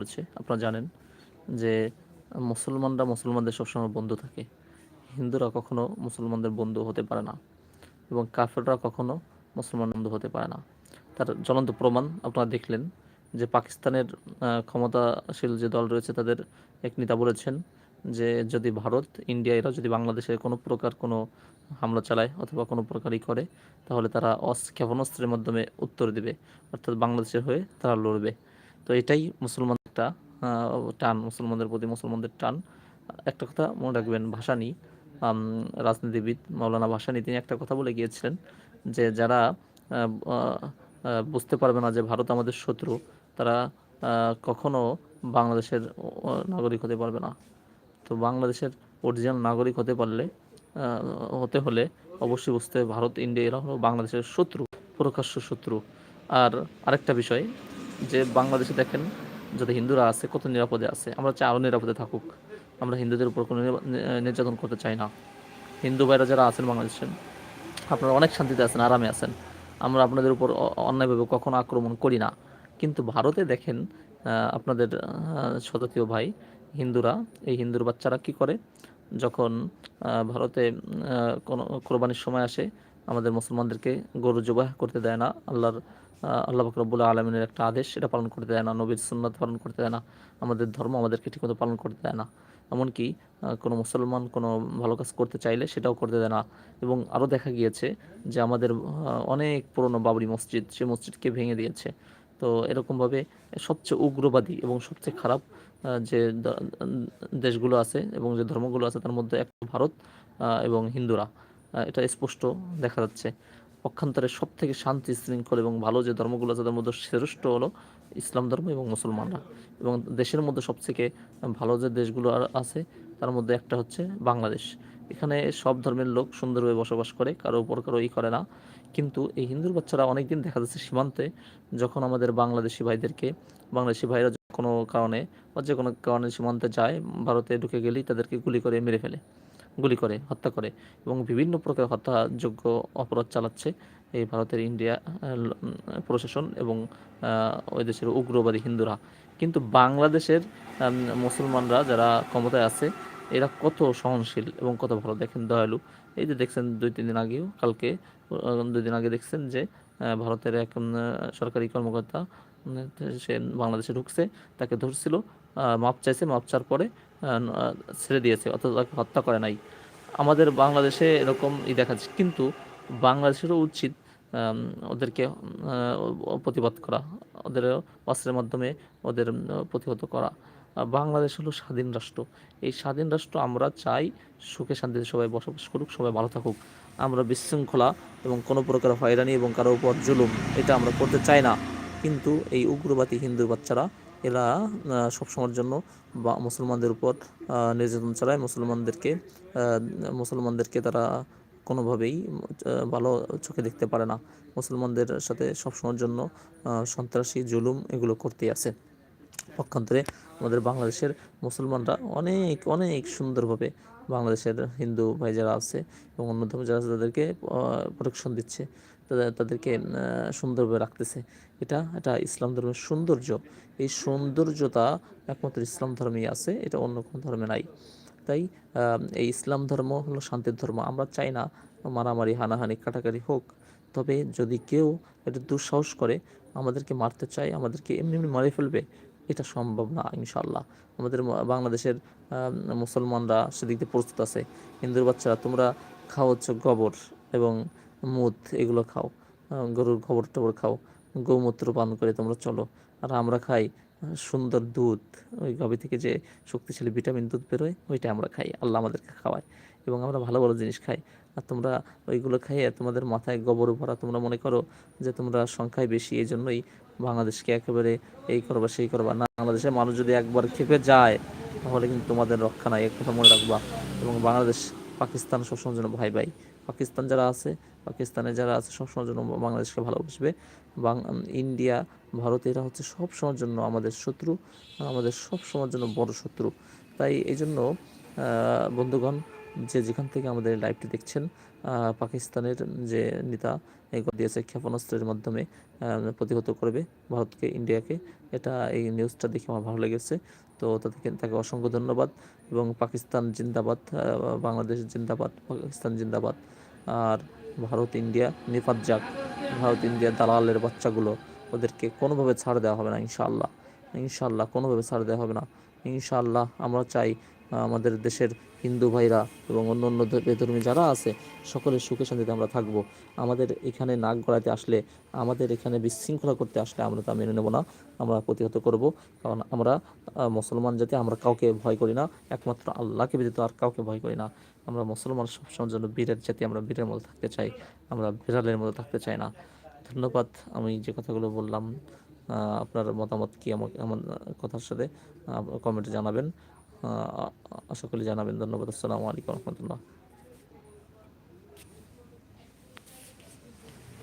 করেছে আপনারা জানেন যে মুসলমানরা মুসলমানদের সবসময় বন্ধু থাকে। হিন্দুরা কখনো মুসলমানদের বন্ধু হতে পারে না এবং কাফেররা কখনো মুসলমান বন্ধু হতে পারে না। তার জ্বলন্ত প্রমাণ আপনারা দেখলেন যে পাকিস্তানের ক্ষমতাশীল যে দল রয়েছে তাদের এক নেতা বলেছেন যে যদি ভারত, ইন্ডিয়া, এরা যদি বাংলাদেশে কোনো প্রকার কোনো হামলা চালায় অথবা কোনো প্রকারই করে, তাহলে তারা অস, ক্ষেপণাস্ত্রের মাধ্যমে উত্তর দিবে। অর্থাৎ বাংলাদেশের হয়ে তারা লড়বে। তো এটাই মুসলমান একটা টান, মুসলমানদের প্রতি মুসলমানদের টান। একটা কথা মনে রাখবেন, ভাসানী রাজনীতিবিদ মাওলানা ভাসানী, তিনি একটা কথা বলে গিয়েছিলেন যে যারা বুঝতে পারবে না যে ভারত আমাদের শত্রু, তারা কখনো বাংলাদেশের নাগরিক হতে পারবে না। তো বাংলাদেশের অরিজিনাল নাগরিক হতে পারলে হতে হলে অবশ্যই বুঝতে ভারত, ইন্ডিয়া, এরা হলো বাংলাদেশের শত্রু, প্রকাশ্য শত্রু। আর আরেকটা বিষয়, যে বাংলাদেশে দেখেন যদি হিন্দুরা আছে, কত নিরাপদে আছে। আমরা চাই আরও নিরাপদে থাকুক। আমরা হিন্দুদের উপর কোনো নির্যাতন করতে চাই না। হিন্দু ভাইরা যারা আছেন বাংলাদেশে, আপনারা অনেক শান্তিতে আছেন, আরামে আছেন। আমরা আপনাদের উপর অন্যায়ভাবে কখনো আক্রমণ করি না। কিন্তু ভারতে দেখেন আপনাদের স্বজাতীয় ভাই, হিন্দুরা, এই হিন্দুর বাচ্চারা কি করে? যখন ভারতে কোনো কোরবানির সময় আসে, আমাদের মুসলমানদেরকে গরু জবাহ করতে দেয় না, আল্লাহর আল্লাহ বকরবুল্লাহ আলমিনের একটা আদেশ, সেটা পালন করতে দেয় না। নবীর সুন্নাত পালন করতে দেয় না। আমাদের ধর্ম আমাদেরকে ঠিকমতো পালন করতে দেয় না। এমনকি কোনো মুসলমান কোনো ভালো কাজ করতে চাইলে সেটাও করতে দেয় না। এবং আরও দেখা গিয়েছে যে আমাদের অনেক পুরনো বাবরি মসজিদ সে মসজিদকে ভেঙে দিয়েছে। তো এরকমভাবে সবচেয়ে উগ্রবাদী এবং সবচেয়ে খারাপ যে দেশগুলো আছে এবং যে ধর্মগুলো আছে, তার মধ্যে একটা ভারত এবং হিন্দুরা। এটা স্পষ্ট দেখা যাচ্ছে। পক্ষান্তরে সব থেকে শান্তি, শৃঙ্খল এবং ভালো যে ধর্মগুলো আছে তার মধ্যে শ্রেষ্ঠ হলো ইসলাম ধর্ম এবং মুসলমানরা। এবং দেশের মধ্যে সবথেকে ভালো যে দেশগুলো আছে, তার মধ্যে একটা হচ্ছে বাংলাদেশ। এখানে সব ধর্মের লোক সুন্দরভাবে বসবাস করে, কারও উপর কারও ই করে না। কিন্তু এই হিন্দুর বাচ্চারা অনেকদিন দেখা যাচ্ছে সীমান্তে, যখন আমাদের বাংলাদেশি ভাইদেরকে, বাংলাদেশি ভাইরা কোনো কারণে বা যে কোনো কারণে সীমান্তে যায়, ভারতে ঢুকে গেলেই তাদেরকে গুলি করে মেরে ফেলে। গুলি করে, হত্যা করে এবং বিভিন্ন প্রকার হত্যাযোগ্য অপরাধ চালাচ্ছে এই ভারতের ইন্ডিয়া প্রশাসন এবং ওই দেশের উগ্রবাদী হিন্দুরা। কিন্তু বাংলাদেশের মুসলমানরা যারা ক্ষমতায় আছে, এরা কত সহনশীল এবং কত ভালো? দেখেন দয়ালু, এই যে দেখছেন দুই, তিন দিন আগেও, কালকে দুই দিন আগে দেখছেন যে ভারতের এক সরকারি কর্মকর্তা সে বাংলাদেশে ঢুকছে, তাকে ধরছিল মাপ চাইছে, মাপ চার পরে ছেড়ে দিয়েছে অথচ তাকে হত্যা করে নাই। আমাদের বাংলাদেশে এরকম ই দেখা যাচ্ছে। কিন্তু বাংলাদেশেরও উচিত ওদেরকে প্রতিবাদ করা, ওদের অস্ত্রের মাধ্যমে ওদের প্রতিহত করা। বাংলাদেশ হলো স্বাধীন রাষ্ট্র। এই স্বাধীন রাষ্ট্র আমরা চাই সুখে শান্তিতে সবাই বসবাস করুক, সবাই ভালো থাকুক। আমরা বিশৃঙ্খলা এবং কোনো প্রকার হয়রানি এবং কারও উপর জুলুম, এটা আমরা করতে চাই না। কিন্তু এই উগ্রবাদী হিন্দুর বাচ্চারা এরা সবসময়ের জন্য বা মুসলমানদের উপর নির্যাতন চালায়। মুসলমানদেরকে মুসলমানদেরকে তারা কোনোভাবেই ভালো চোখে দেখতে পারে না। মুসলমানদের সাথে সবসময়ের জন্য সন্ত্রাসী, জুলুম এগুলো করতেই আছে। পক্ষান্তরে আমাদের বাংলাদেশের মুসলমানরা অনেক অনেক সুন্দরভাবে বাংলাদেশের হিন্দু ভাই যারা আছে এবং অন্য যারা আছে তাদেরকে প্রোটেকশন দিচ্ছে। তাদেরকে সুন্দরভাবে রাখতেছে। এটা এটা ইসলাম ধর্মের সৌন্দর্য। এই সৌন্দর্যতা একমাত্র ইসলাম ধর্মেই আছে, এটা অন্য কোনো ধর্মে নাই। তাই এই ইসলাম ধর্ম হলো শান্তির ধর্ম। আমরা চাই না মারামারি, হানাহানি, কাটাকাটি হোক। তবে যদি কেউ এটা দুঃসাহস করে, আমাদেরকে মারতে চায়, আমাদেরকে এমনি এমনি মারে ফেলবে, এটা সম্ভব না ইনশাল্লাহ আমাদের বাংলাদেশের মুসলমানরা সেদিক দিয়ে প্রস্তুত আছে। হিন্দুর বাচ্চারা, তোমরা খাও হচ্ছে গোবর এবং মুদ, এগুলো খাও। গরুর গোবর টবর খাও। গৌমূত্র পান করে তোমরা চলো। আর আমরা খাই সুন্দর দুধ। ওই গাভী থেকে যে শক্তিশালী ভিটামিন দুধ বেরোয়, ওইটা আমরা খাই। আল্লাহ আমাদেরকে খাওয়ায়। এবং আমরা ভালো ভালো জিনিস খাই। আর তোমরা ওইগুলো খাইয়ে তোমাদের মাথায় গোবর ভরা তোমরা মনে করো যে তোমরা সংখ্যায় বেশি। এই জন্যই বাংলাদেশকে একেবারে এই করবা, সেই করবা। না, বাংলাদেশের মানুষ যদি একবার খেপে যায়, তাহলে কিন্তু তোমাদের রক্ষা নাই। এক কথা মনে রাখবা। এবং বাংলাদেশ, পাকিস্তান সবসময়ের জন্য ভাই ভাই পাকিস্তান যারা আছে, পাকিস্তানে যারা আছে সবসময়ের জন্য বাংলাদেশকে ভালোবাসবে। বাং ইন্ডিয়া, ভারত, এরা হচ্ছে সব সময়ের জন্য আমাদের শত্রু আমাদের সব সময়ের জন্য বড় শত্রু। তাই এই জন্য বন্ধুগণ যে যেখান থেকে আমাদের লাইভটি দেখছেন পাকিস্তানের যে নেতা দিয়েছে ক্ষেপণাস্ত্রের মাধ্যমে প্রতিহত করবে ভারতকে, ইন্ডিয়াকে। এটা এই নিউজটা দেখে আমার ভালো লেগেছে। তো তাদেরকে, তাকে অসংখ্য ধন্যবাদ। এবং পাকিস্তান জিন্দাবাদ বাংলাদেশ জিন্দাবাদ, পাকিস্তান জিন্দাবাদ। আর ভারত, ইন্ডিয়া নিপাত যাক, ভারত, ইন্ডিয়া, দালালের বাচ্চাগুলো ওদেরকে কোনোভাবে ছাড় দেওয়া হবে না, ইনশাআল্লাহ। ইনশাআল্লাহ কোনোভাবে ছাড় দেওয়া হবে না। ইনশাআল্লাহ আমরা চাই আমাদের দেশের হিন্দু ভাইরা এবং অন্য অন্য বেধর্মী যারা আছে সকলের সুখে শান্তিতে আমরা থাকব। আমাদের এখানে নাক গড়াতে আসলে, আমাদের এখানে বিশৃঙ্খলা করতে আসলে আমরা তা মেনে নেব না। আমরা প্রতিহত করব, কারণ আমরা মুসলমান জাতি, আমরা কাউকে ভয় করি না। একমাত্র আল্লাহকে ব্যতীত আর কাউকে ভয় করি না। আমরা মুসলমান সবসময়ের জন্য বীরের জাতি, আমরা বীরের মতো থাকতে চাই। আমরা বিড়ালের মতো থাকতে চাই না। ধন্যবাদ। আমি যে কথাগুলো বললাম আপনার মতামত কি আমাকে আমার কথার সাথে কমেন্টে জানাবেন। আশা করি জানাবেন। ধন্যবাদ। আসসালামু আলাইকুম রহমতুল্লাহ।